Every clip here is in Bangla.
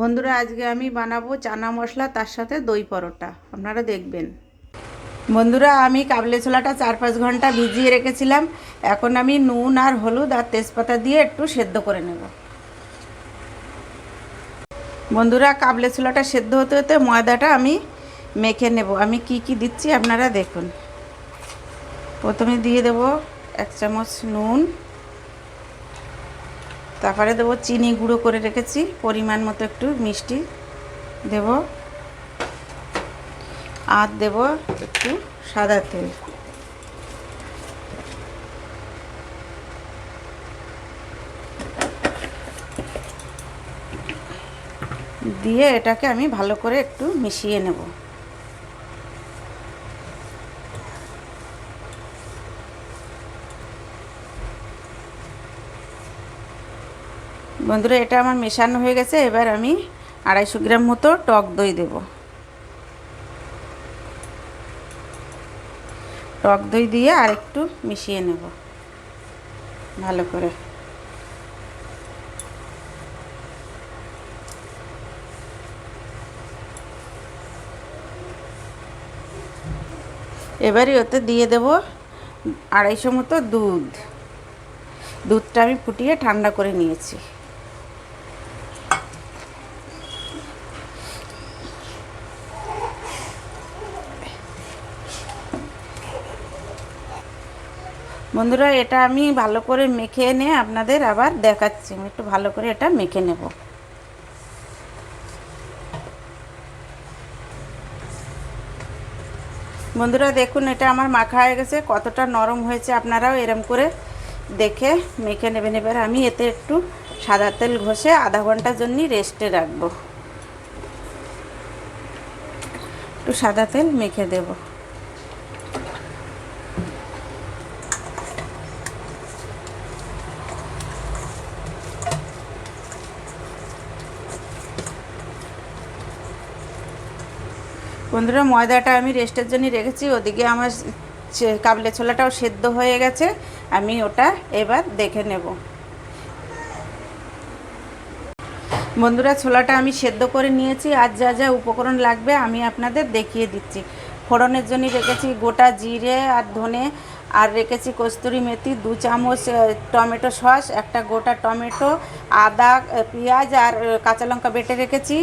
বন্ধুরা, আজকে আমি বানাবো চানা মশলা, তার সাথে দই পরোটা। আপনারা দেখবেন। বন্ধুরা, আমি কাবলে ছোলাটা চার পাঁচ ঘণ্টা ভিজিয়ে রেখেছিলাম। এখন আমি নুন আর হলুদ আর তেজপাতা দিয়ে একটু সেদ্ধ করে নেব। বন্ধুরা, কাবলে ছোলাটা সেদ্ধ হতে হতে ময়দাটা আমি মেখে নেব। আমি কি কি দিচ্ছি আপনারা দেখুন। প্রথমে দিয়ে দেব এক চামচ নুন তারপরে দেবো চিনি গুঁড়ো করে রেখেছি, পরিমাণ মতো একটু মিষ্টি দেব। আর দেব একটু সাদা তেল। দিয়ে এটাকে আমি ভালো করে একটু মিশিয়ে নেব। বন্ধুরা, এটা আমার মেশানো হয়ে গেছে। এবার আমি আড়াইশো গ্রাম মতো টক দই দেব। টক দই দিয়ে আর একটু মিশিয়ে নেব, ভালো করে। এবারে ওতে দিয়ে দেব আড়াইশো মতো দুধ। দুধটা আমি ফুটিয়ে ঠান্ডা করে নিয়েছি। বন্ধুরা, এটা আমি ভালো করে মেখে এনে আপনাদের আবার দেখাচ্ছি। আমি একটু ভালো করে এটা মেখে নেব। বন্ধুরা, দেখুন, এটা আমার মাখা হয়ে গেছে। কতটা নরম হয়েছে আপনারাও এরম করে দেখে মেখে নেবেন। এবার আমি এতে একটু সাদা তেল ঘষে আধা ঘণ্টার জন্য রেস্টে রাখব। একটু সাদা তেল মেখে দেবো। বন্ধুরা, ময়দাটা আমি রেস্টের জন্য রেখেছি। ওদিকে আমার কাবলে ছোলাটাও সেদ্ধ হয়ে গেছে। আমি ওটা এবার দেখে নেব। বন্ধুরা, ছোলাটা আমি সেদ্ধ করে নিয়েছি। আর যা যা উপকরণ লাগবে আমি আপনাদের দেখিয়ে দিচ্ছি। ফোড়নের জন্য রেখেছি গোটা জিরে আর ধনে। আর রেখেছি কস্তুরি মেথি, দু চামচ টমেটো সস, একটা গোটা টমেটো, আদা পেঁয়াজ আর কাঁচা লঙ্কা বেটে রেখেছি।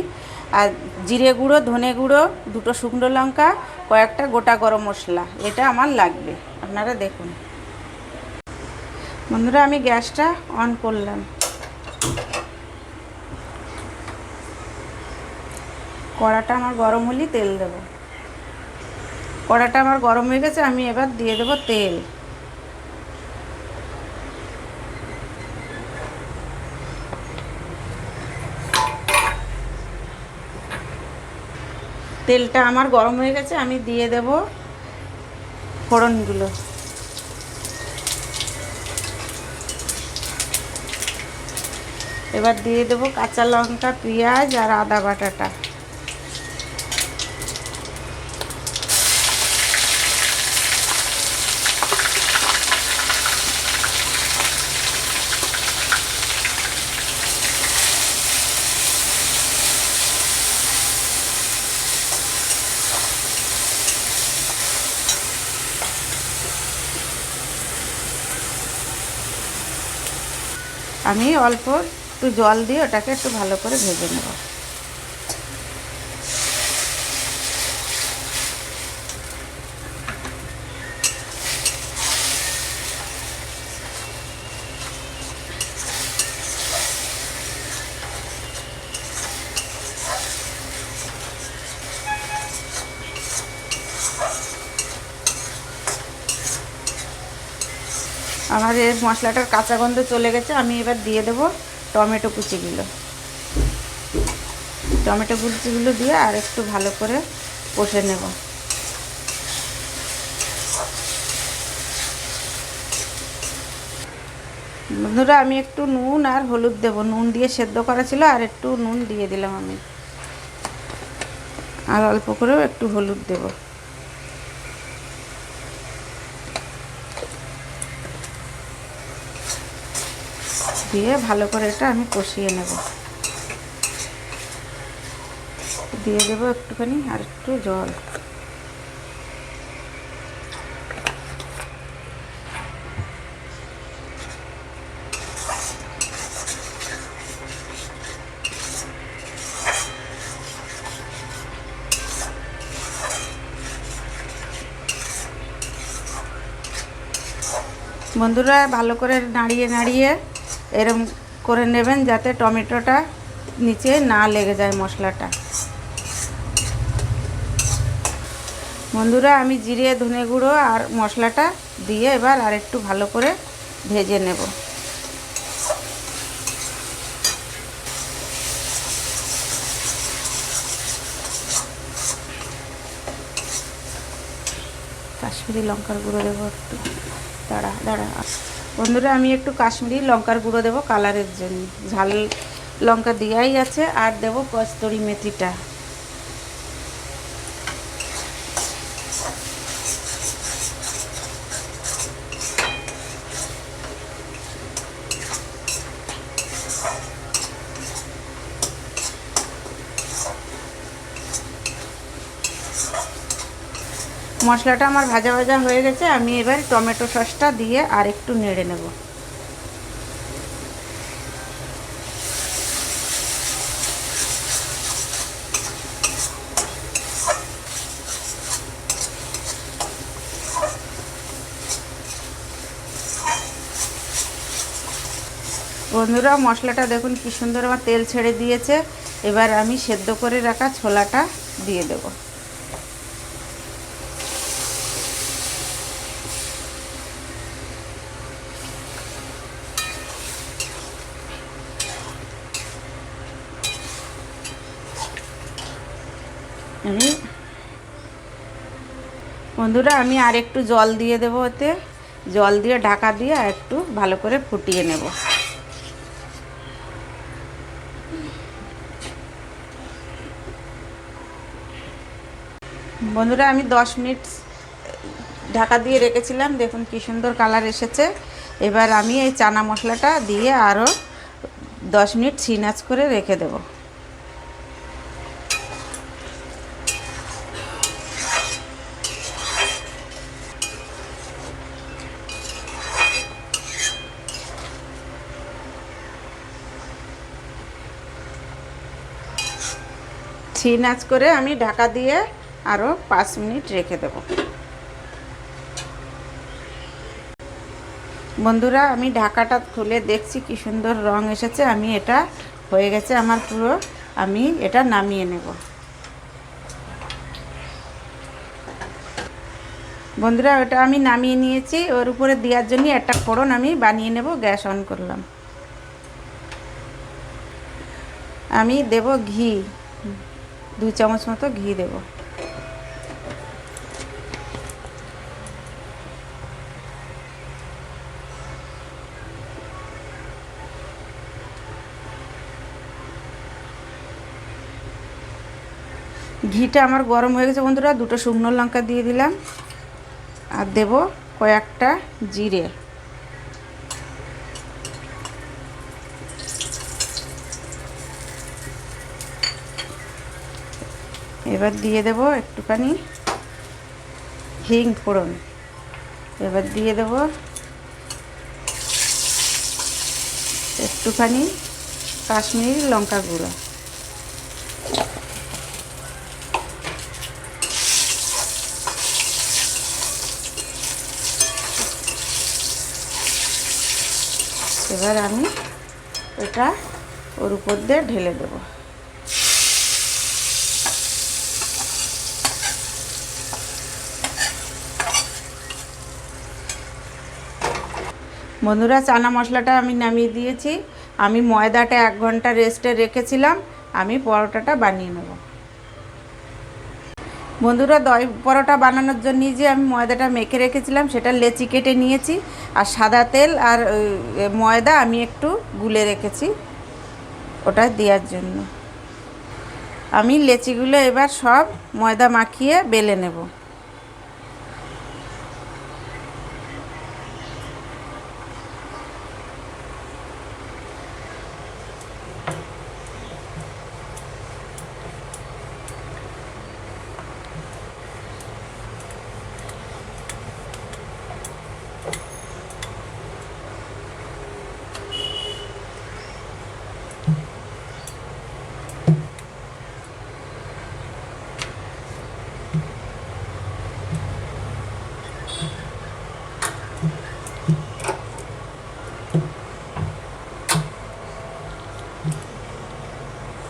আর জিরে গুঁড়ো, ধনে গুঁড়ো, দুটো শুকনো লঙ্কা, কয়েকটা গোটা গরম মশলা, এটা আমার লাগবে। আপনারা দেখুন। বন্ধুরা, আমি গ্যাসটা অন করলাম। কড়াটা আমার গরম হলেই তেল দেবো। কড়াটা আমার গরম হয়ে গেছে, আমি এবার দিয়ে দেবো তেল। তেলটা আমার গরম হয়ে গেছে, আমি দিয়ে দেব ফোড়নগুলো। এবার দিয়ে দেবো কাঁচা লঙ্কা, পেঁয়াজ আর আদা বাটাটা। আমি অল্প একটু জল দিয়ে ওটাকে একটু ভালো করে ভেজে নেব। এই মশলাটার কাঁচা গন্ধ চলে গেছে, আমি এবার দিয়ে দেব টমেটো কুচিগুলো। টমেটো কুচিগুলো দিয়ে আর একটু ভালো করে কষে নেব। বন্ধুরা, আমি একটু নুন আর হলুদ দেব। নুন দিয়ে সেদ্ধ করা ছিল, আর একটু নুন দিয়ে দিলাম আমি। আর অল্প করেও একটু হলুদ দেবো। দিয়ে ভালো করে এটা আমি কষিয়ে নেব। দিয়ে দেবো একটুখানি আর একটু জল। বন্ধুরা, ভালো করে নাড়িয়ে নাড়িয়ে এরম করে নেবেন যাতে টমেটোটা নিচে না লেগে যায় মশলাটা। বন্ধুরা, আমি জিরে, ধনে গুঁড়ো আর মশলাটা দিয়ে এবার আর একটু ভালো করে ভেজে নেব। কাশ্মীরি লঙ্কার গুঁড়ো দেবো একটু। দাঁড়া দাঁড়া। বন্ধুরা, আমি একটু কাশ্মীরি লঙ্কার গুঁড়ো দেবো কালারের জন্য। ঝাল লঙ্কা দেওয়াই আছে, আর দেবো কস্তুরি মেথিটা। মশলাটা আমার ভাজা ভাজা হয়ে গেছে, আমি এবার টমেটো সসটা দিয়ে আর একটু নেড়ে নেব। বন্ধুরা, মশলাটা দেখুন কি সুন্দর আমার তেল ছেড়ে দিয়েছে। এবার আমি সেদ্ধ করে রাখা ছোলাটা দিয়ে দেবো আমি বন্ধুরা, আমি আর একটু জল দিয়ে দেবো ওতে। জল দিয়ে, ঢাকা দিয়ে আর একটু ভালো করে ফুটিয়ে নেব। বন্ধুরা, আমি দশ মিনিট ঢাকা দিয়ে রেখেছিলাম। দেখুন কি সুন্দর কালার এসেছে। এবার আমি এই চানা মশলাটা দিয়ে আরও দশ মিনিট সিনাচ করে রেখে দেবো। ছিন আঁচ করে আমি ঢাকা দিয়ে আরও পাঁচ মিনিট রেখে দেব। বন্ধুরা, আমি ঢাকাটা খুলে দেখছি কি সুন্দর রং এসেছে। আমি এটা হয়ে গেছে আমার পুরো। আমি এটা নামিয়ে নেব। বন্ধুরা, ওটা আমি নামিয়ে নিয়েছি। ওর উপরে দেওয়ার জন্য একটা ফোড়ন আমি বানিয়ে নেব, গ্যাস অন করলাম। আমি দেব ঘি। দু চামচ মতো ঘি দেব। ঘিটা আমার গরম হয়ে গেছে বন্ধুরা, দুটো শুকনো লঙ্কা দিয়ে দিলাম। আর দেব কয়েকটা জিরে। এবার দিয়ে দেব একটুখানি হিং ফোড়ন। এবার দিয়ে দেব একটুখানি কাশ্মীরি লঙ্কা গুঁড়ো। এবার আমি এটা ওর উপর দিয়ে ঢেলে দেবো। বন্ধুরা, চানা মশলাটা আমি নামিয়ে দিয়েছি। আমি ময়দাটা এক ঘণ্টা রেস্টে রেখেছিলাম। আমি পরোটাটা বানিয়ে নেব। বন্ধুরা, দই পরোটা বানানোর জন্য যে আমি ময়দাটা মেখে রেখেছিলাম, সেটা লেচি কেটে নিয়েছি। আর সাদা তেল আর ময়দা আমি একটু গুলে রেখেছি ওটা দেওয়ার জন্য। আমি লেচিগুলো এবার সব ময়দা মাখিয়ে বেলে নেব।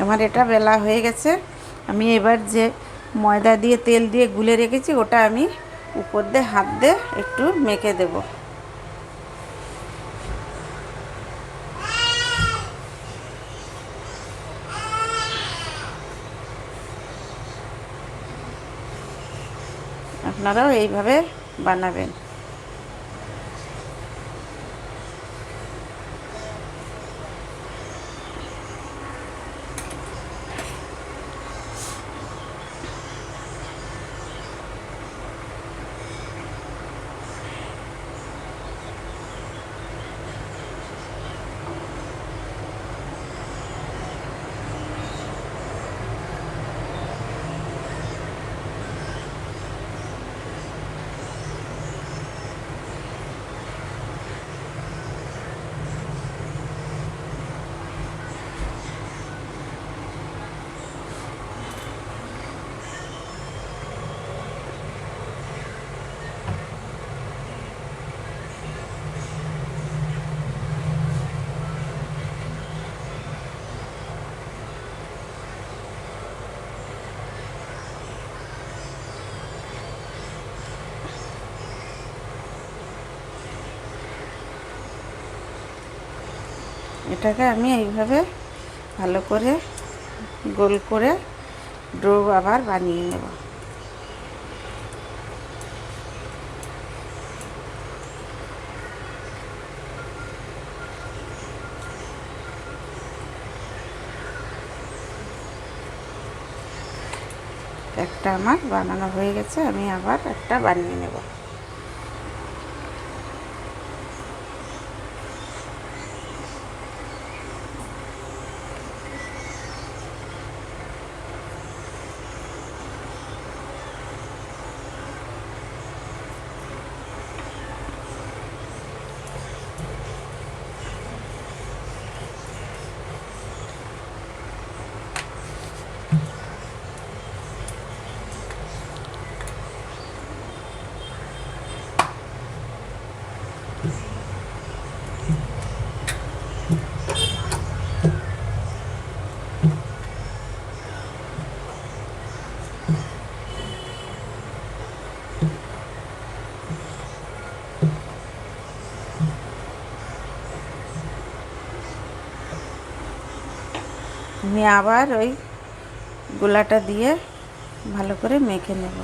আমার এটা বেলা হয়ে গেছে। আমি এবার যে ময়দা দিয়ে, তেল দিয়ে গুলে রেখেছি, ওটা আমি উপর দিয়ে, হাত দিয়ে একটু মেখে দেব। আপনারাও এইভাবে বানাবেন। এটাকে আমি এইভাবে ভালো করে গোল করে ডো আবার বানিয়ে নেব। একটা আমার বানানো হয়ে গেছে, আমি আবার একটা বানিয়ে নেব। আবার ওই গোলাটা দিয়ে ভালো করে মেখে নেব।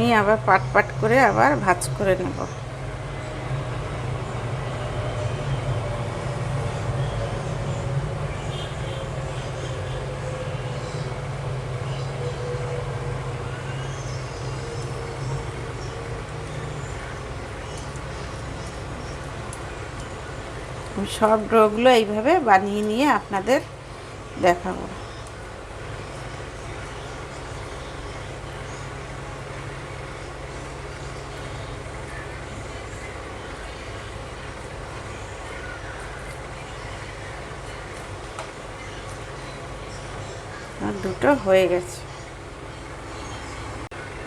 আমি আবার পাট পাট করে আবার ভাজ করে নেব। সব ড্রগুলো এইভাবে বানিয়ে নিয়ে আপনাদের দেখাবো। আর হয়ে গেছে।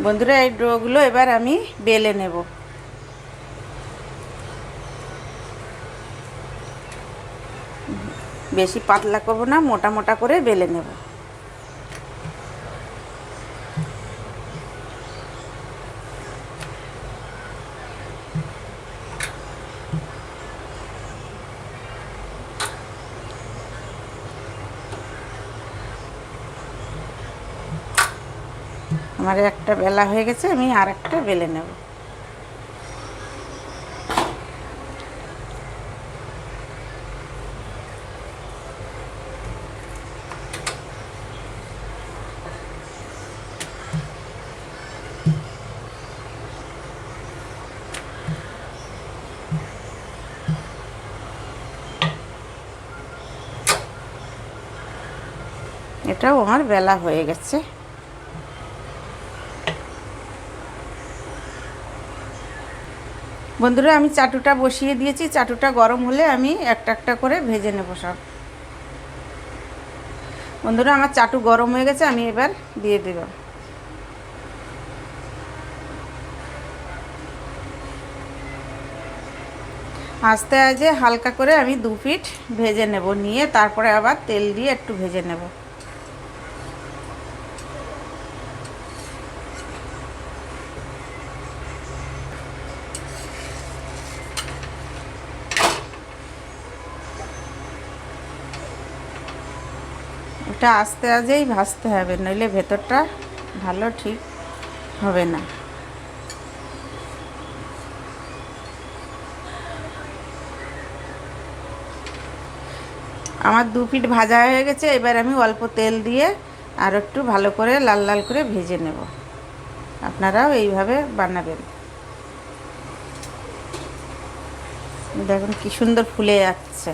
বন্ধুরা, এই ডোগুলো এবার আমি বেলে নেব। বেশি পাতলা করব না, মোটা মোটা করে বেলে নেব। আমার একটা বেলা হয়ে গেছে, আমি আর একটা বেলে নেব। এটাও আমার বেলা হয়ে গেছে। বন্ধুরা, আমি চাটুটা বসিয়ে দিয়েছি। চাটুটা গরম হলে আমি একটা একটা করে ভেজে নেব সব। বন্ধুরা, আমার চাটু গরম হয়ে গেছে, আমি এবার দিয়ে দেব। আস্তে আজে হালকা করে আমি দু ফিট ভেজে নেব, নিয়ে তারপরে আবার তেল দিয়ে একটু ভেজে নেব। এটা আস্তে আজেই ভাজতে হবে, নইলে ভেতরটা ভালো ঠিক হবে না। আমার দু ফিট ভাজা হয়ে গেছে, এবার আমি অল্প তেল দিয়ে আর একটু ভালো করে লাল লাল করে ভেজে নেব। আপনারাও এইভাবে বানাবেন। দেখুন কি সুন্দর ফুলে যাচ্ছে।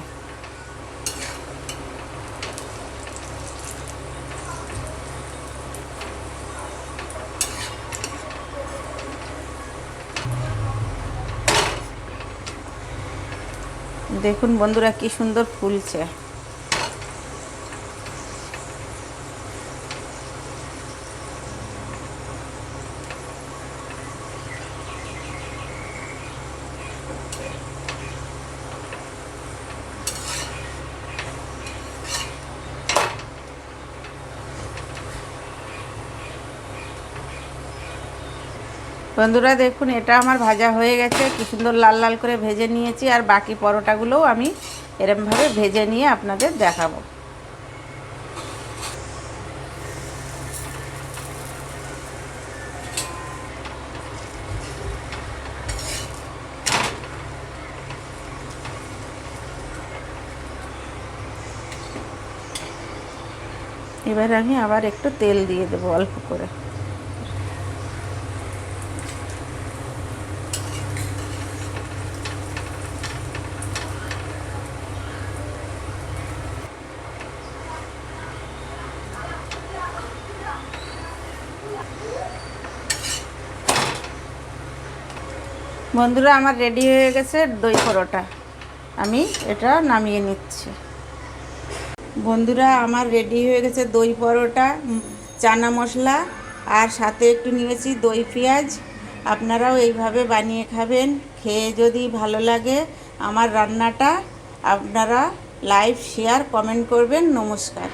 দেখুন বন্ধুরা কি সুন্দর ফুলছে। বন্ধুরা দেখুন, এটা আমার ভাজা হয়ে গেছে। কি সুন্দর লাল লাল করে ভেজে নিয়েছি, আর বাকি পরোটাগুলোও আমি এরমভাবে ভেজে নিয়ে আপনাদের দেখাবো। এবার আমি আবার একটু তেল দিয়ে দেবো অল্প করে। বন্ধুরা, আমার রেডি হয়ে গেছে দই পরোটা। আমি এটা নামিয়ে নিচ্ছি। বন্ধুরা, আমার রেডি হয়ে গেছে দই পরোটা, চানা মশলা, আর সাথে একটু নিয়েছি দই পেঁয়াজ। আপনারাও এইভাবে বানিয়ে খাবেন। খেয়ে যদি ভালো লাগে আমার রান্নাটা, আপনারা লাইভ শেয়ার কমেন্ট করবেন। নমস্কার।